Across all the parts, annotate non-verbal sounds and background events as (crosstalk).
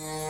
Mm-hmm.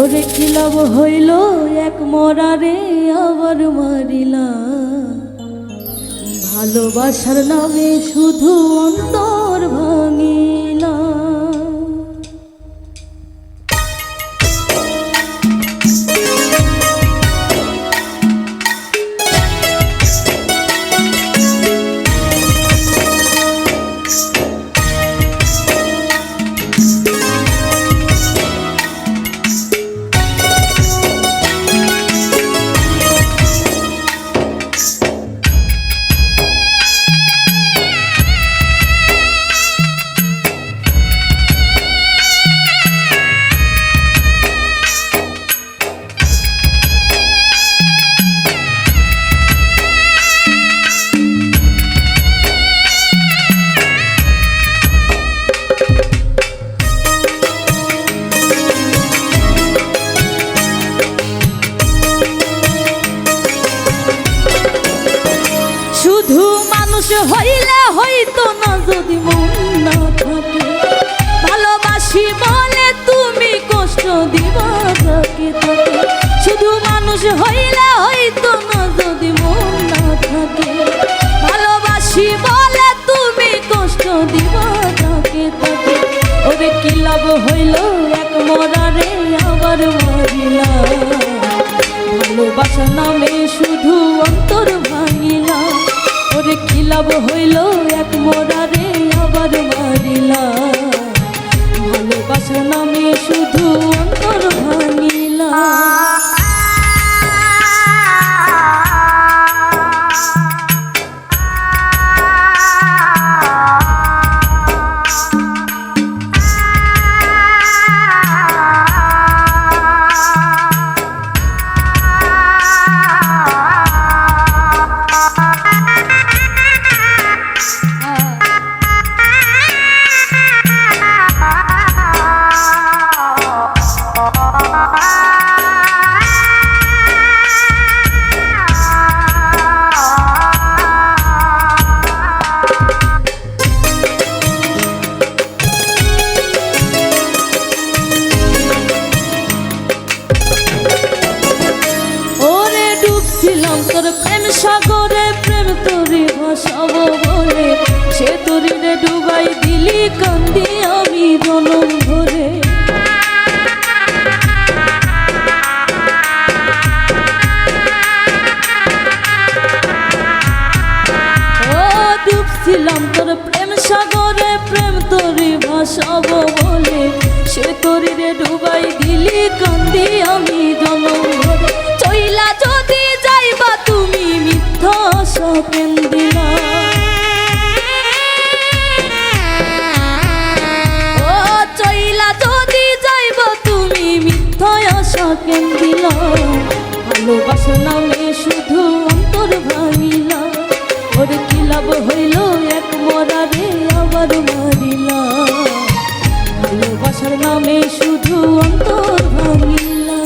ওরে কি লাভ হইল? এক মরারে আবার মারিলা। ভালোবাসার নামে শুধু অন্তর ভাঙিলা। হইলে হইতো না যদি মন না থাকে। ভালোবাসি বলে তুমি কষ্ট দিবা তাকে। শুধু মানুষ হইলে হইতো না যদি মন না থাকে। ভালোবাসি বলে তুমি কষ্ট দিবা যাকে তাকে। ওরে কি লাভ হইল এক মরারে আবার মরিলা ভালোবাসা নামে ওরে কি তোর প্রেম সাগরে প্রেম তোরে ভাসাবো বলে, সে তোরে ডুবাই দিলি, কান্দি আমি জনম ভরে। ও ডুবছিলাম তোর প্রেম সাগরে মিথ্যা আশা কেন দিলা, ভালোবাসা নামে শুধু অন্তর ভাঙিলা। ওর কি লাভ হইল এক মরারে আবার মারিলা? ভালোবাসার নামে শুধু অন্তর ভাঙিলা।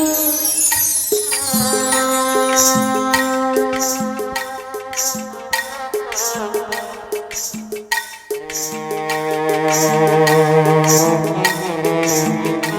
সে (laughs)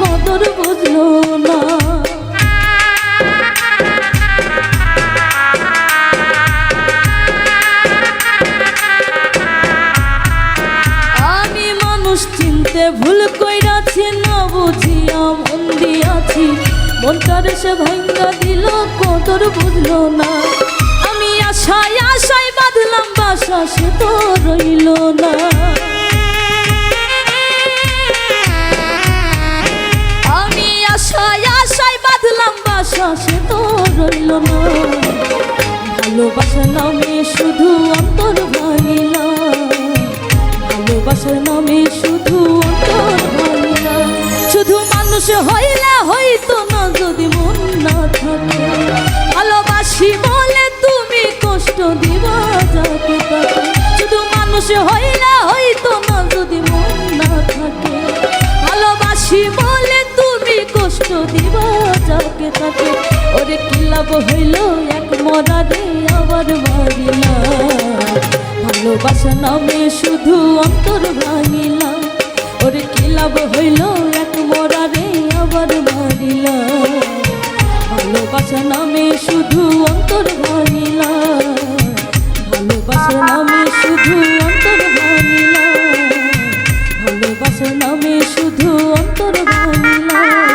কদর বুঝলো না। আমি মানুষ চিনতে ভুল কইরাছি, না বুঝিয়া মন দিয়াছি। মনটার সে ভাঙ্গা দিল, কদর বুঝলো না। আমি আশায় আশায় বাঁধলাম, বাসা সে তো রইল না। তো রইল না। ভালোবাসা নামে শুধু অন্তর ভালোবাসার নামে শুধু অন্তর শুধু মানুষ হইলে হইতো না যদি মন না থাকে। ভালোবাসি বলে তুমি কষ্ট দিবা যাকে শুধু মানুষ হইলে হইতো শুধু অন্তর ভাঙিলাম। ওর কি লাভ হইল এক মরারে আবার মারিলাম। ভালোবাসা নামে শুধু অন্তর ভাঙিলাম। ভালোবাসা নামে শুধু অন্তর ভাঙিলাম। ভালোবাসা নামে শুধু অন্তর ভাঙিলাম।